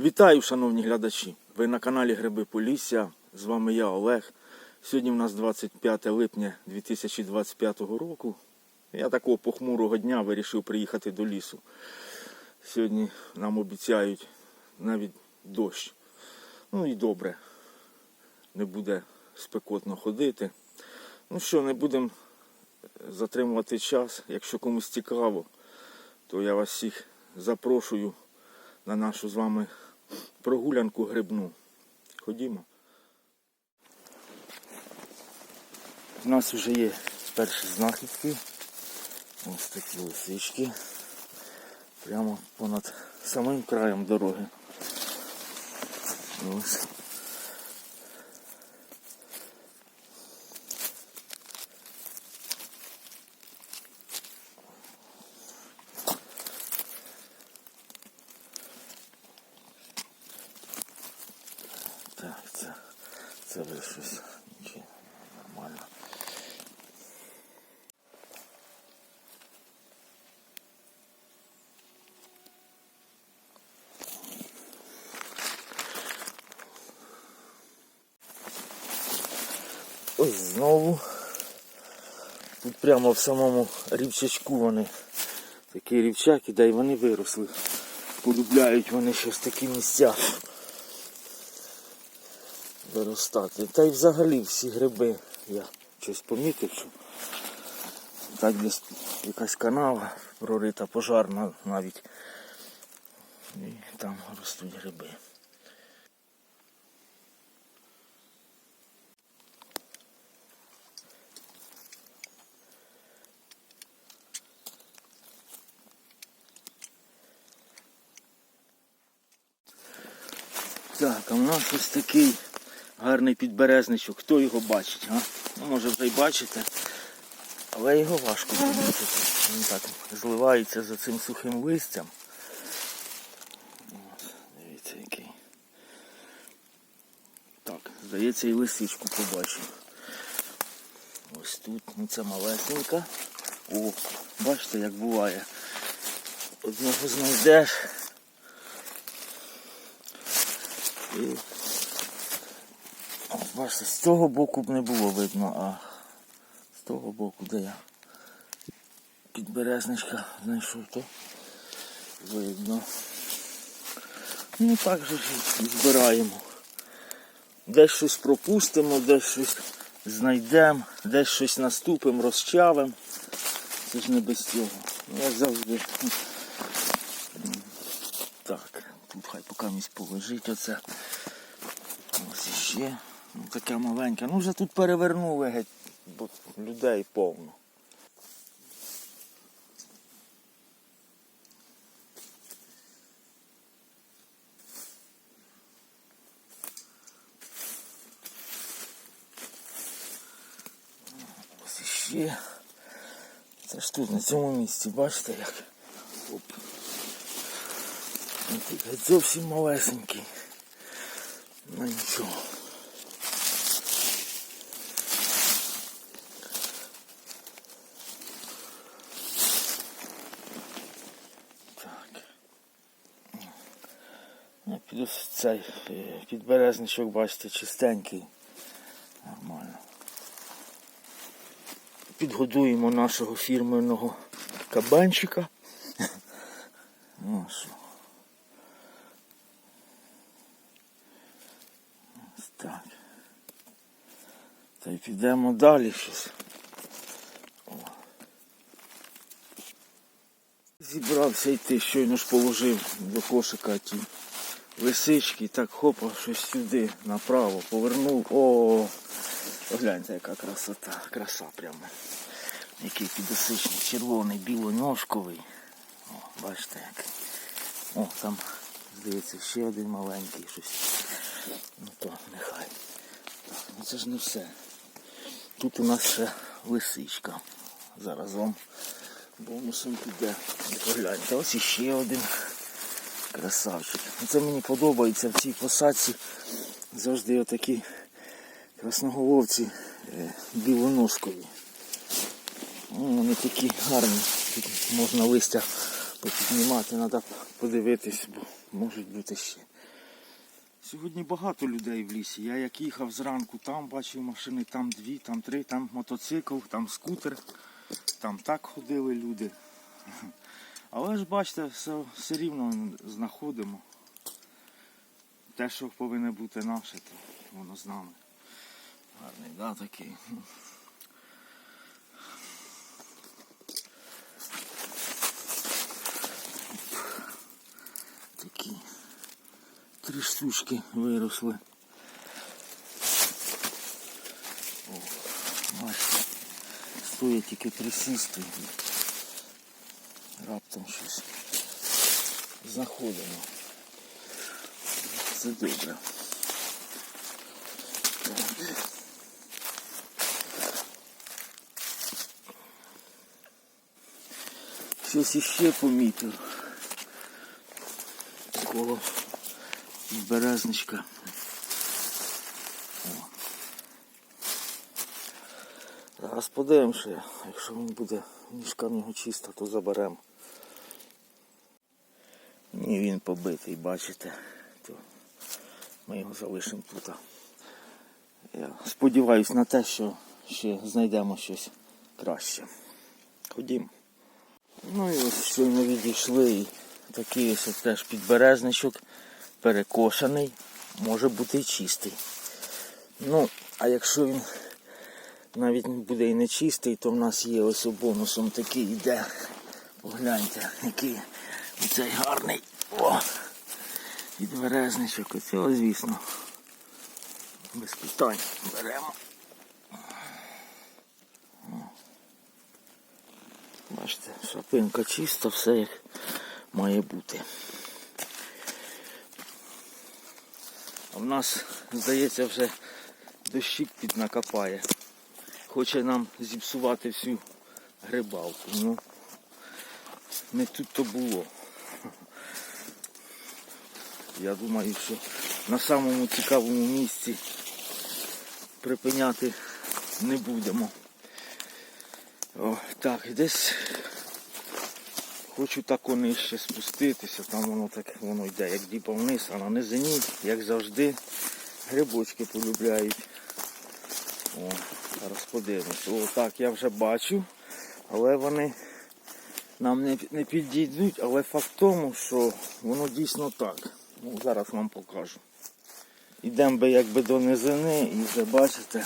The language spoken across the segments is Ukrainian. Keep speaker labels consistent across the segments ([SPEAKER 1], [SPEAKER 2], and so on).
[SPEAKER 1] Вітаю, шановні глядачі! Ви на каналі Гриби Полісся. З вами я Олег. Сьогодні у нас 25 липня 2025 року. Я такого похмурого дня вирішив приїхати до лісу. Сьогодні нам обіцяють навіть дощ. Ну і добре. Не буде спекотно ходити. Ну що, не будемо затримувати час. Якщо комусь цікаво, то я вас всіх запрошую на нашу з вами прогулянку грибну. Ходімо. У нас вже є перші знахідки. Ось такі лисички. Прямо понад самим краєм дороги. Ось. Так, це, це вже щось нічого, нормально. Ось знову. Тут прямо в самому рівчачку вони. Такі рівчаки, да й вони виросли. Полюбляють вони щось такі місця виростати. Та й взагалі всі гриби я щось помітив, що так десь якась канава прорита пожарна навіть. І там ростуть гриби. Так, а в нас ось такий гарний підберезничок. Хто його бачить, а? Ну, може вже й бачите. Але його важко помітити. Він так зливається за цим сухим листям. От, дивіться який. Так, здається, і лисичку побачив. Ось тут, ну це малесенька. О, бачите, як буває. Одного знайдеш. І бачите, з цього боку б не було видно, а з того боку, де я підберезничка знайшов, то видно. Ну так же збираємо. Десь щось пропустимо, десь щось знайдемо, десь щось наступимо, розчавимо. Це ж не без цього. Ну, Як завжди. Так, тут хай поки місць полежить оце. Іще. Ну, таке маленьке. Ну вже тут перевернули геть, бо людей повно. Ось іще. Це ж тут, на цьому місці, бачите як? Оп. Зовсім малесенький. Ну нічого. Так. Ну, Під ось цей е, підберезничок, бачите, чистенький. Нормально. Підгодуємо нашого фірменного кабанчика. Ну. Так. Та й підемо далі щось. Зібрався йти, щойно ж положив до кошика ті лисички, так хопа, щось сюди, направо, повернув. О, гляньте, яка красота, краса прямо. Який підосичний, червоний, білоножковий. О, бачите як. О, там, здається, ще один маленький щось. Ну то нехай. Ну це ж не все. Тут у нас ще лисичка. Зараз вам бонусом піде. Погляньте, ось іще один красавчик. Ну, Це мені подобається в цій посадці. Завжди отакі красноголовці е, білоноскові. Ну, Вони такі гарні. Тут можна листя попіднімати, треба подивитись, бо можуть бути ще Сьогодні багато людей в лісі. Я як їхав зранку, там бачив машини, там дві, там три, там мотоцикл, там скутер, там так ходили люди. Але ж бачите, все, все рівно знаходимо. Те, що повинно бути наше, то воно з нами. Гарний, да, такий. Такі три штучки виросли. О, бачите, стоїть тільки присісти. Раптом щось знаходимо. Це добре. Щось іще помітив. Коло березничка. Зараз подивимося, якщо він буде ніжка в нього чиста, то заберемо. Ні, він побитий, бачите, то ми його залишимо тут. Я сподіваюся на те, що ще знайдемо щось краще. Ходім. Ну і ось щойно відійшли і такий ось теж підберезничок перекошений, може бути і чистий. Ну, а якщо він навіть буде і не чистий, то в нас є ось бонусом такий йде. Погляньте, який цей гарний. О! Підберезничок. Оце, звісно. Без питань беремо. Бачите, шапинка чиста, все як має бути. А в нас, здається, вже дощик піднакопає. Хоче нам зіпсувати всю грибалку. Ну, не тут то було. Я думаю, що на самому цікавому місці припиняти не будемо. О, так, десь хочу так нижче спуститися, там воно так воно йде, як діпа вниз, а на низині, як завжди, грибочки полюбляють. О, зараз подивимося. О, так, я вже бачу, але вони нам не, не підійдуть, але факт в тому, що воно дійсно так. Ну, зараз вам покажу. Йдемо би якби до низини і вже бачите,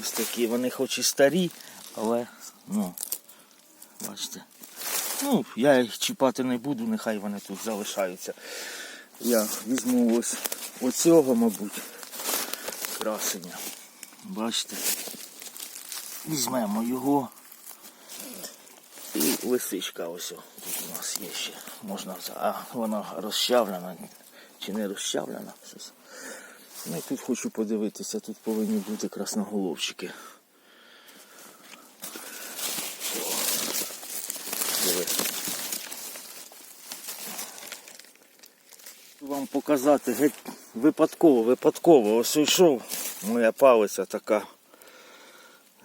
[SPEAKER 1] ось такі, вони хоч і старі, але ну, бачите. Ну, я їх чіпати не буду, нехай вони тут залишаються. Я візьму ось оцього, мабуть, красення. Бачите? Візьмемо його. І лисичка ось тут у нас є ще. Можна А, вона розчавлена чи не розчавлена щось. Ну тут хочу подивитися, тут повинні бути красноголовчики. Вам показати геть випадково, випадково. Ось йшов моя палиця така.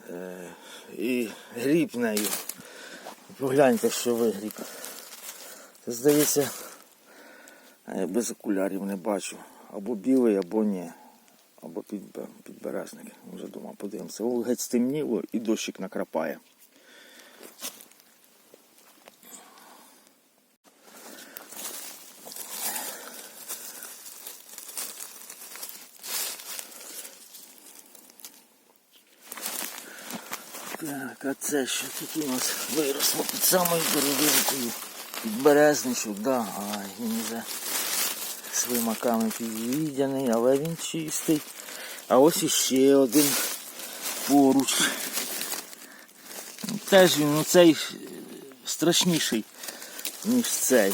[SPEAKER 1] Е, і гріб нею. Погляньте, що вигріб. Здається, без окулярів не бачу. Або білий, або ні. Або підбе- підберезник. Вже дома подивимося. О, геть стемніло і дощик накрапає. Так, а це що тут у нас виросло під самою деревинкою. Підберезничок, да, ай, він вже свимаками підвідяний, але він чистий. А ось іще один поруч. Теж він ну, страшніший, ніж цей.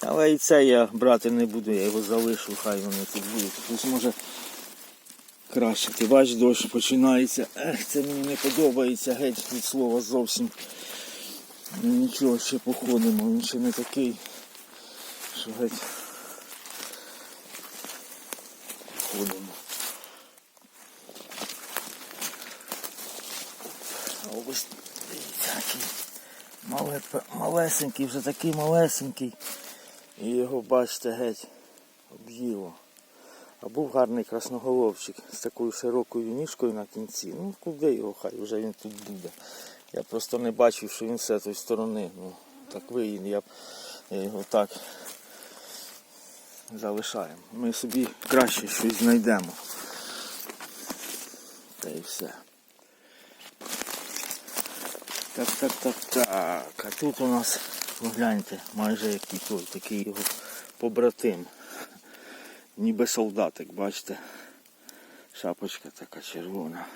[SPEAKER 1] Але і цей я брати не буду, я його залишу, хай вони тут будуть. Ось може краще. Ти бачиш, дощ починається. Ех, це мені не подобається геть від слова зовсім. Нічого ще походимо, він ще не такий, що геть А ось мале, малесенький, вже такий малесенький. І його бачите геть об'їло. А був гарний красноголовчик з такою широкою ніжкою на кінці. Ну куди його, хай вже він тут буде. Я просто не бачив, що він з цієї сторони. Ну, так виїн, я, я його так залишаємо. Ми собі краще щось знайдемо. Та і все. Так, так, так, так. А тут у нас, погляньте, майже як той, такий його побратим. Ніби солдатик, бачите. Шапочка така червона.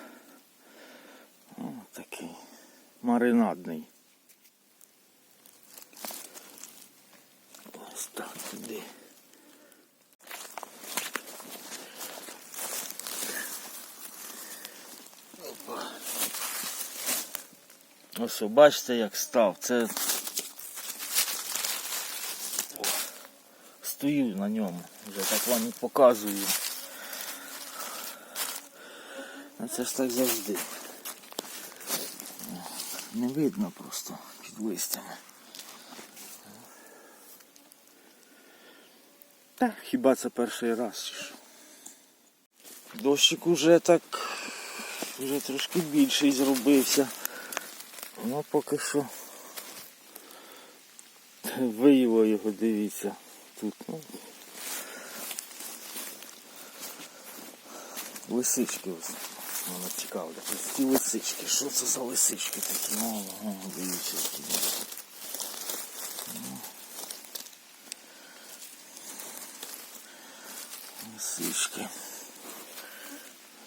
[SPEAKER 1] О, такий маринадний. Ось так туди. Ось, бачите, як став. Це стою на ньому. Вже так вам і показую. А це ж так завжди. Не видно просто під листями. Та хіба це перший раз? Дощик уже так вже трошки більший зробився. Ну поки що виїло його, дивіться. Тут ну, лисички ось. Воно цікаво. Ось ці лисички. Що це за лисички такі? О, о, дивіться, які. Ну. Лисички.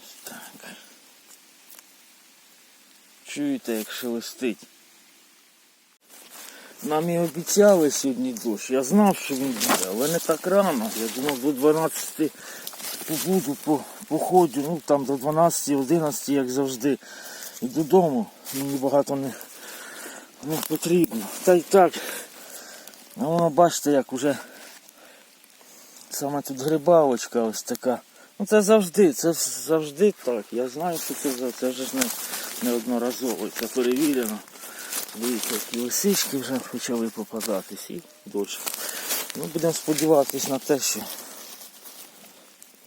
[SPEAKER 1] Ось Так. Чуєте, як шелестить? Нам і обіцяли сьогодні дощ. Я знав, що він буде, але не так рано. Я думав до 12 побуду по, походу, ну там до 12-11, як завжди. І додому мені багато не, не потрібно. Та й так. Ну воно бачите, як уже саме тут грибалочка ось така. Ну це завжди, це завжди так. Я знаю, що це за це ж не, неодноразово. Це перевірено. Дивіться, які лисички вже почали попадатись і дощ. Ну, будемо сподіватися на те, що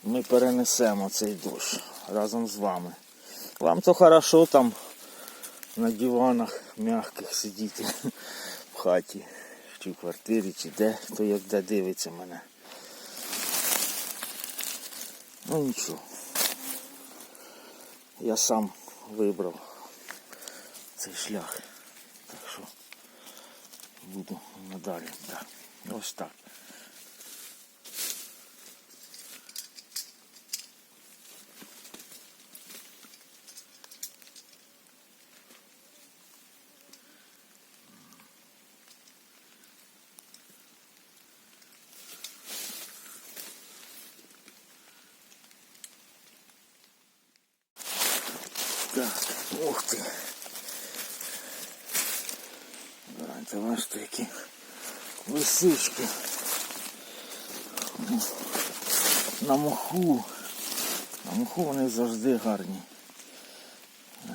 [SPEAKER 1] ми перенесемо цей дощ разом з вами. Вам то хорошо там на диванах м'яких сидіти в хаті, чи в квартирі, чи де, хто як де дивиться мене. Ну нічого. Я сам вибрав цей шлях. Так що буду надалі. Так. Ось. Так, ух ти. Гляньте, бачите, які лисички. На моху. На моху вони завжди гарні.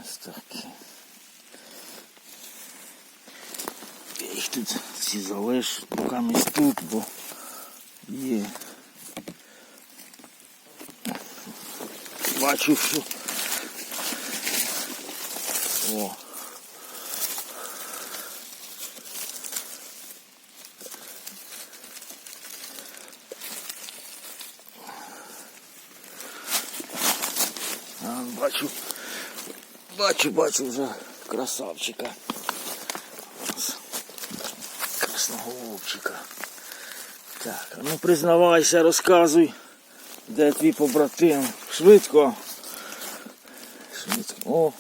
[SPEAKER 1] Ось такі. Я їх тут всі залишу, поки ми тут, бо є. Бачу, що о. А, бачу, бачу, бачу вже красавчика. Красноголовчика. Так, ну признавайся, розказуй, де твій побратим. Швидко. Швидко. О,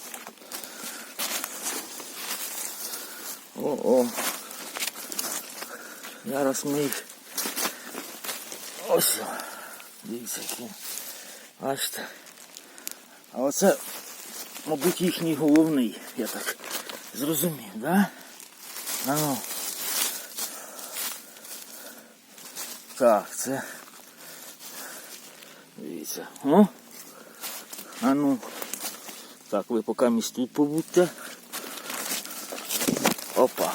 [SPEAKER 1] О-о. Зараз ми їх. Ось. Дивіться які. Бачите. А оце, мабуть, їхній головний, я так зрозумів, да? А ну. Так, це. Дивіться. О. А ну. Так, ви поки місць тут побудьте. Опа.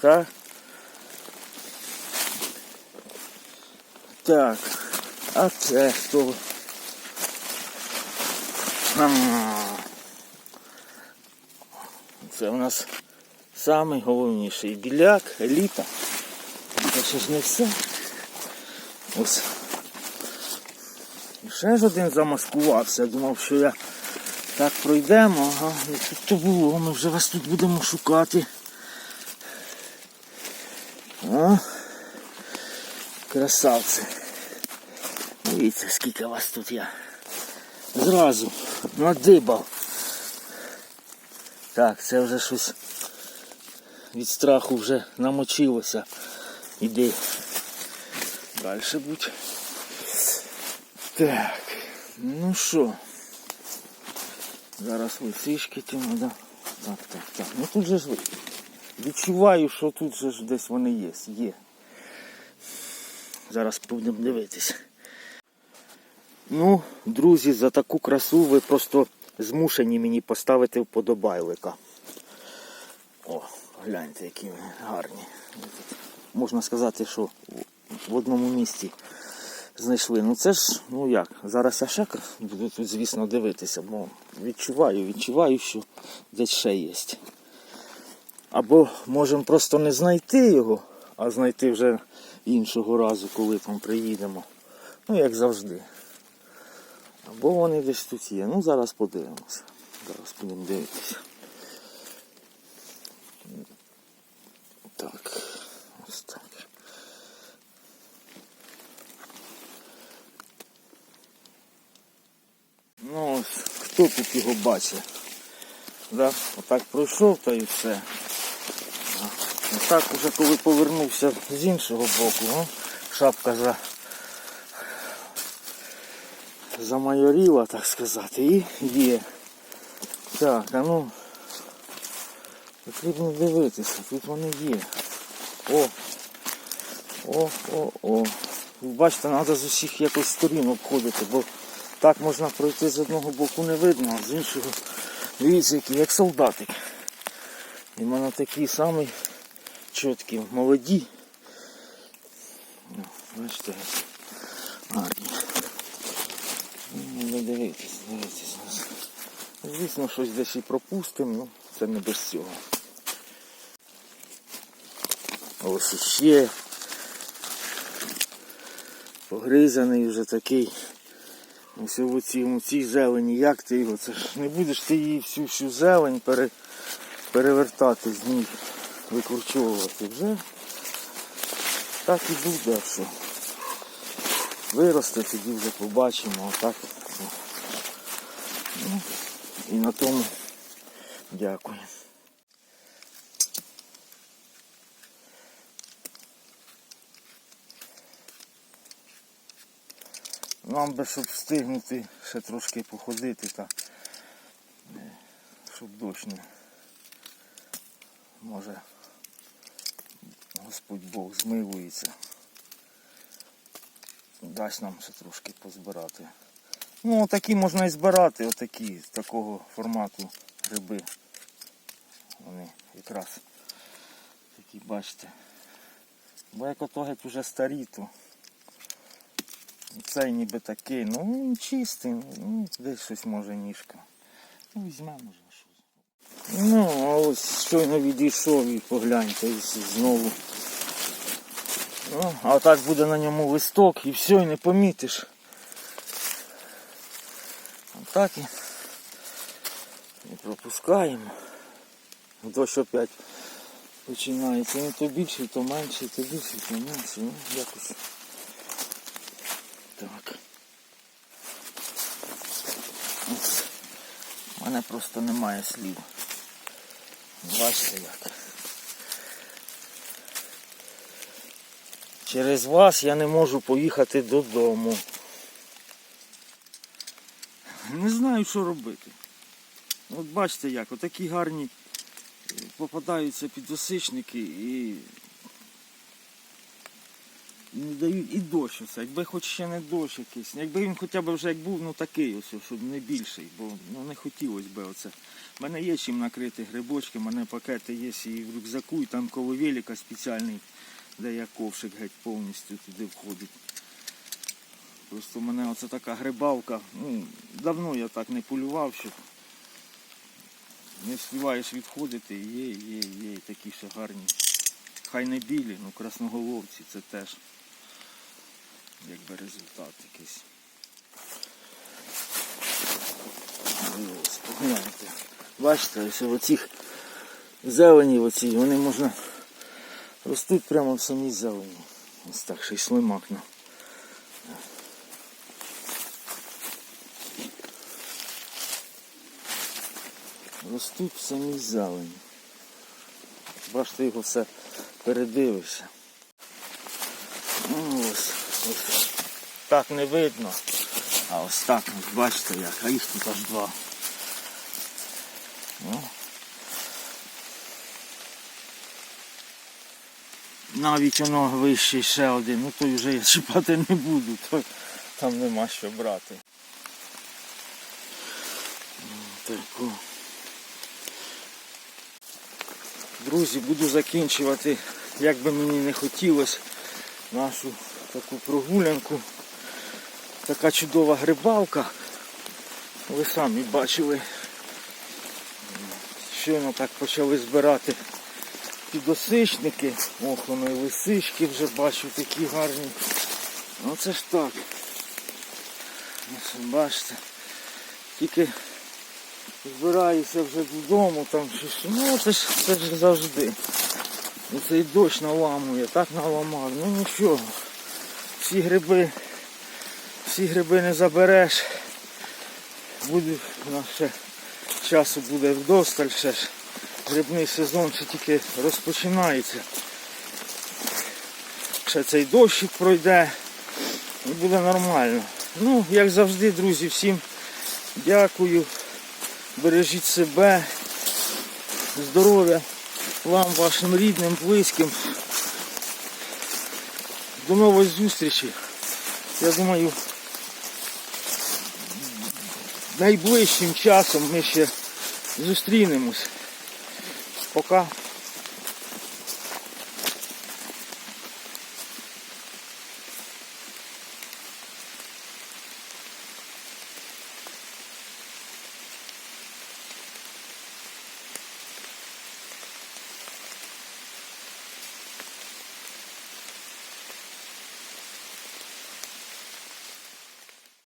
[SPEAKER 1] Так. Так, а це хто? Це у нас самий головніший біляк, еліта. Це ще ж не все. Ось. І ще ж один замаскувався. Думав, що я так пройдемо. Ага, не тут то було, ми вже вас тут будемо шукати. О, красавці. Дивіться, скільки вас тут я. Зразу надибав. Так, це вже щось від страху вже намочилося. Іди. Далі будь. Так, ну що. Зараз лисички ті надо. Так, так, так. Ну тут же ж відчуваю, що тут же ж десь вони є. Є. Зараз будемо дивитися. Ну, друзі, за таку красу ви просто змушені мені поставити вподобайлика. О, гляньте, які гарні. Можна сказати, що в одному місці знайшли. Ну це ж, ну як, зараз я ще буду тут, звісно, дивитися, бо відчуваю, відчуваю, що десь ще є. Або можемо просто не знайти його, а знайти вже іншого разу, коли там приїдемо. Ну, як завжди. Або вони десь тут є. Ну, зараз подивимося. Зараз будемо дивитися. Так, ось так. Ну ось, хто тут його бачить? Да? Отак пройшов та і все. А, Отак уже коли повернувся з іншого боку, ну, шапка за замайоріла, так сказати, і є. Так, а ну потрібно дивитися, тут вони є. О! О, о, о. Бачите, треба з усіх якось сторін обходити, бо так можна пройти з одного боку не видно, а з іншого. Дивіться, який, як солдатик. І в мене такі самі чіткі, молоді. Ну, Бачите, гарні. Ну, дивитись, дивитись. Звісно, щось десь і пропустимо, ну це не без цього. Ось іще. Погризаний вже такий. Ось у цій, зелені, як ти його? Це ж не будеш ти її всю всю зелень пере, перевертати з них, викручовувати вже. Так і буде, що виросте, тоді вже побачимо, а так. Ну, і на тому дякую. Нам би, щоб встигнути ще трошки походити та щоб дощ не може Господь Бог змилується. Дасть нам ще трошки позбирати. Ну, отакі можна і збирати, отакі, з такого формату гриби. Вони якраз такі, бачите. Бо як ото геть уже старі, то цей ніби такий, ну він чистий, ну десь щось може ніжка. Ну візьмемо вже щось. Ну, а ось щойно відійшов і погляньте ось знову. Ну, а так буде на ньому листок і все, і не помітиш. Так і пропускаємо. Дощ опять починається. Він то більший, то менший, то більший, то менший. Ну, якось. Так. У мене просто немає слів. Бачите як. Через вас я не можу поїхати додому. Не знаю, що робити. От бачите як, отакі гарні е, попадаються підосичники і не дають і дощ оце. Якби хоч ще не дощ якийсь. Якби він хоча б вже як був, ну такий ось, щоб не більший, бо ну, не хотілося б оце. У мене є чим накрити грибочки, у мене пакети є і в рюкзаку, і там коло велика спеціальний, де я ковшик геть повністю туди входить. Просто в мене оце така грибалка. Ну, давно я так не полював, щоб не встигаєш відходити. Є, є, є такі ще гарні. Хай не білі, ну красноголовці це теж якби результат якийсь. Ось, погляньте. Бачите, ось в оцих зелені оці, вони можна ростуть прямо в самій зелені. Ось так ще й слимакно. Ростуть в самій зелені. Бачите, його все передивишся. Ну, ось, ось. Так не видно. А ось так, ось бачите як, а їх тут аж два. О. Навіть воно вище ще один, ну той вже я чіпати не буду, то там нема що брати. Таку. Друзі, буду закінчувати, як би мені не хотілося, нашу таку прогулянку. Така чудова грибалка. Ви самі бачили. Щойно так почали збирати підосичники. Ох, воно і лисички вже бачу такі гарні. Ну це ж так. Бачите. Тільки збираюся вже додому, там щось. Ну це ж завжди. І цей дощ наламує, так наламав. Ну нічого. Всі гриби, всі гриби не забереш. Буде у нас ще часу буде вдосталь ще ж. Грибний сезон ще тільки розпочинається. Ще цей дощик пройде і буде нормально. Ну, як завжди, друзі, всім дякую. Бережіть себе, здоров'я вам, вашим рідним, близьким. До нової зустрічі. Я думаю, найближчим часом ми ще зустрінемось. Пока.